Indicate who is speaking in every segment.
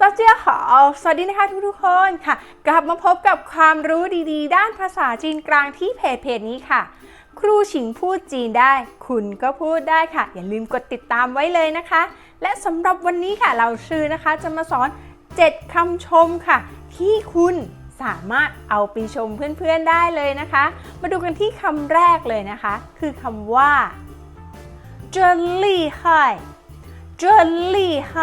Speaker 1: ตเจียขอสวัสดีนะคะทุกๆคนค่ะ กลับมาพบกับความรู้ดีๆ ด้านภาษาจีนกลางที่เพจเพจนี้ค่ะ ครูชิงพูดจีนได้ คุณก็พูดได้ค่ะ อย่าลืมกดติดตามไว้เลยนะคะ และสำหรับวันนี้ค่ะเราชื่อนะคะจะมาสอน 7คำชมค่ะ ที่คุณสามารถเอาไปชมเพื่อนๆได้เลยนะคะ มาดูกันที่คำแรกเลยนะคะ คือคำว่าเจลลี่ไฮ จอลี่ไฮ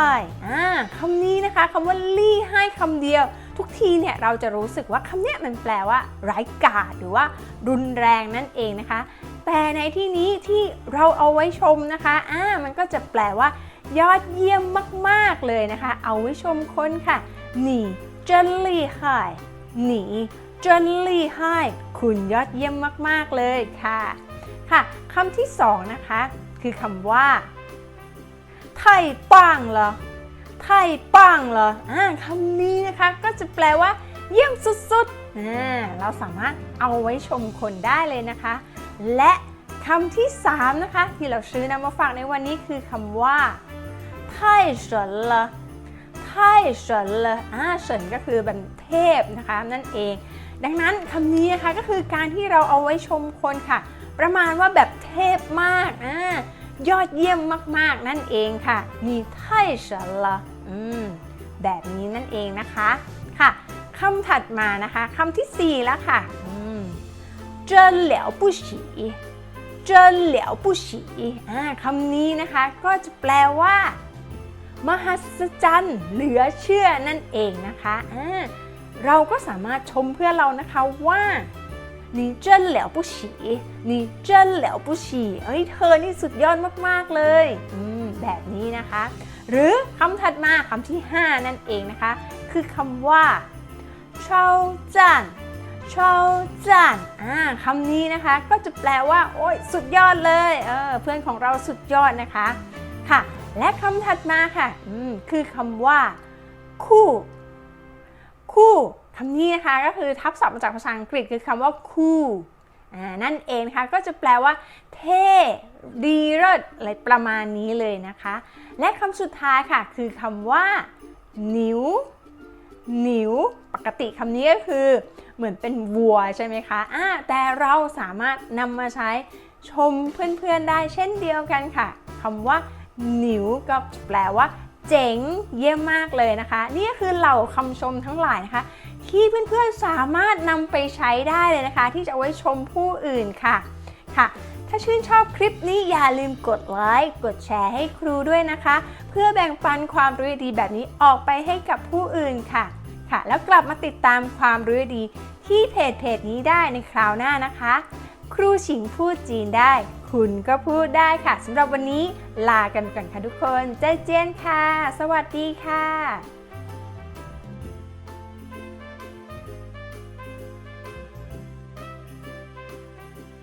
Speaker 1: อ่าคำนี้นะคะคำว่าลี่ไฮคำเดียว ทุกทีเนี่ยเราจะรู้สึกว่าคำเนี้ยมันแปลว่าไร้กาจหรือว่ารุนแรงนั่นเองนะคะ แต่ในที่นี้ที่เราเอาไว้ชมนะคะอ่ามันก็จะแปลว่า ยอดเยี่ยมมากๆเลยนะคะ เอาไว้ชมคนค่ะหนีเจอลี่ไฮหนีเจอลี่ไฮคุณยอดเยี่ยมมาก ๆ เลยค่ะ ค่ะคำที่สองนะคะ คือคำว่า ไทยปังเหรอไทยปังเหรออ่าคำนี้นะคะก็จะแปลว่า เยี่ยมสุดๆอ่าเราสามารถเอาไว้ชมคนได้เลยนะคะ และคำที่ 3 นะคะ ที่เราซื้อนำมาฝากในวันนี้คือคำว่าไทยเฉินเหรอไทยเฉินเหรออ่าเฉินก็คือแบบเทพนะคะนั่นเอง ดังนั้นคำนี้นะคะก็คือการที่เราเอาไว้ชมคนค่ะ ประมาณว่าแบบเทพมากอ่า ยอดเยี่ยมมากๆ นั่นเองค่ะนี่ไทเฉลอืมแบบนี้นั่นเองนะคะค่ะคำถัดมานะคะคำที่ 4 แล้วค่ะอืมเจนเหลียวปุฉีเจนเหลียวปุฉีอ่าคำนี้นะคะก็จะแปลว่า มหัศจรรย์เหลือเชื่อนั่นเองนะคะอ่าเราก็สามารถชมเพื่อเรานะคะว่า นี่เจิ้นแล้วผู้ฉีนี่เจิ้นแล้วผู้ฉีเอ้ยเธอนี่สุดยอดมากๆเลยอืมแบบนี้นะคะ หรือคำถัดมาคำที่ 5 นั่นเองนะคะ คือคำว่าเช่าจันเช่าจันอ่าคำนี้นะคะก็จะแปลว่า โอ้ยสุดยอดเลยเออเพื่อนของเราสุดยอดนะคะค่ะ และคำถัดมาค่ะอืมคือคำว่า คู่ คู่ คำนี้นะคะก็คือทับศัพท์มาจากภาษาอังกฤษคือคำว่าคู่อ่านั่นเองนะคะก็จะแปลว่า เท่ดีเลิศอะไรประมาณนี้เลยนะคะ และคำสุดท้ายค่ะ คือคำว่านิ้วนิ้วปกติคำนี้ก็คือ เหมือนเป็นวัวใช่ไหมคะอ่าแต่เราสามารถนำมาใช้ชมเพื่อนๆได้เช่นเดียวกันค่ะคำว่านิ้วก็แปลว่า เจ๋งเยี่ยมมากเลยนะคะ นี่ก็คือเหล่าคำชมทั้งหลายนะคะ ที่เพื่อนๆสามารถนำไปใช้ได้เลยนะคะ ที่จะเอาไว้ชมผู้อื่นค่ะค่ะ ถ้าชื่นชอบคลิปนี้อย่าลืมกดไลค์กดแชร์ให้ครูด้วยนะคะ เพื่อแบ่งปันความรู้ดีแบบนี้ออกไปให้กับผู้อื่นค่ะค่ะ แล้วกลับมาติดตามความรู้ดีที่เพจเพจนี้ได้ในคราวหน้านะคะ ครูฉิงพูดจีนได้ คุณก็พูดได้ค่ะสำหรับวันนี้ลากันก่อนค่ะทุกคนเจเจียนค่ะ สวัสดีค่ะ